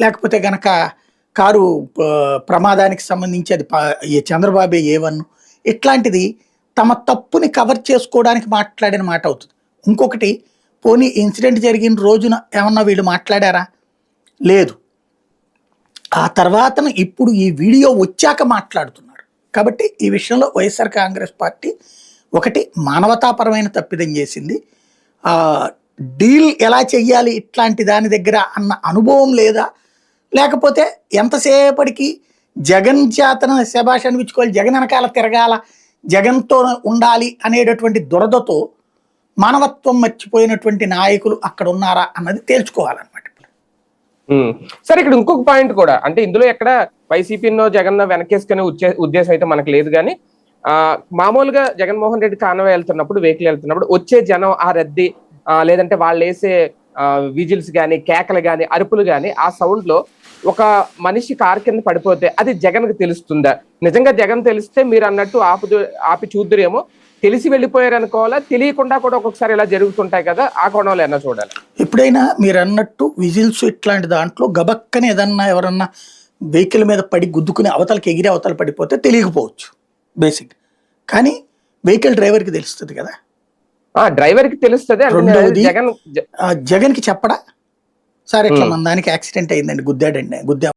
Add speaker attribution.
Speaker 1: లేకపోతే గనక కారు ప్రమాదానికి సంబంధించి అది ఈ చంద్రబాబే ఏ ఇట్లాంటిది తమ తప్పుని కవర్ చేసుకోవడానికి మాట్లాడిన మాట అవుతుంది. ఇంకొకటి పోనీ ఇన్సిడెంట్ జరిగిన రోజున ఏమన్నా వీళ్ళు మాట్లాడారా? లేదు. ఆ తర్వాత ఇప్పుడు ఈ వీడియో వచ్చాక మాట్లాడుతున్నారు. కాబట్టి ఈ విషయంలో వైఎస్ఆర్ కాంగ్రెస్ పార్టీ ఒకటి మానవతాపరమైన తప్పిదం చేసింది. డీల్ ఎలా చెయ్యాలి ఇట్లాంటి దాని దగ్గర అన్న అనుభవం లేదా? లేకపోతే ఎంతసేపటికి జగన్ చేతన శభాష్ అనిపించుకోవాలి జగన్ వెనకాల తిరగాల జగన్తో ఉండాలి అనేటటువంటి దురదతో మానవత్వం మర్చిపోయినటువంటి నాయకులు అక్కడ ఉన్నారా అన్నది తేల్చుకోవాలన్నమాట
Speaker 2: సరే ఇక్కడ ఇంకొక పాయింట్ కూడా అంటే ఇందులో ఎక్కడ వైసీపీనో జగన్ వెనకేసుకునే ఉద్దేశం అయితే మనకు లేదు కానీ ఆ మామూలుగా జగన్మోహన్ రెడ్డి కానవ వెళ్తున్నప్పుడు వెహికల్ వెళ్తున్నప్పుడు వచ్చే జనం ఆ రద్దీ లేదంటే వాళ్ళు వేసే విజిల్స్ కానీ కేకలు కానీ అరుపులు కానీ ఆ సౌండ్లో ఒక మనిషి కార్ కింద పడిపోతే అది జగన్కి తెలుస్తుందా? నిజంగా జగన్ తెలిస్తే మీరు అన్నట్టు ఆపు ఆపి చూద్దురేమో. తెలిసి వెళ్ళిపోయారు అనుకోవాలా తెలియకుండా కూడా ఒక్కొక్కసారి ఇలా జరుగుతుంటాయి కదా ఆ కోణంలో ఏమన్నా చూడాలి?
Speaker 1: ఎప్పుడైనా మీరు అన్నట్టు విజిల్స్ ఇట్లాంటి దాంట్లో గబక్కని ఏదన్నా ఎవరన్నా వెహికల్ మీద పడి గుద్దుకుని అవతలకి ఎగిరి అవతల పడిపోతే తెలియకపోవచ్చు బేసిక్. కానీ వెహికల్ డ్రైవర్కి తెలుస్తుంది కదా.
Speaker 2: ఆ డ్రైవర్కి తెలుస్తుంది జగన్
Speaker 1: జగన్కి చెప్పడా? సార్ ఇట్లా మన దానికి యాక్సిడెంట్ అయిందండి గుద్దాడండి గుద్దా.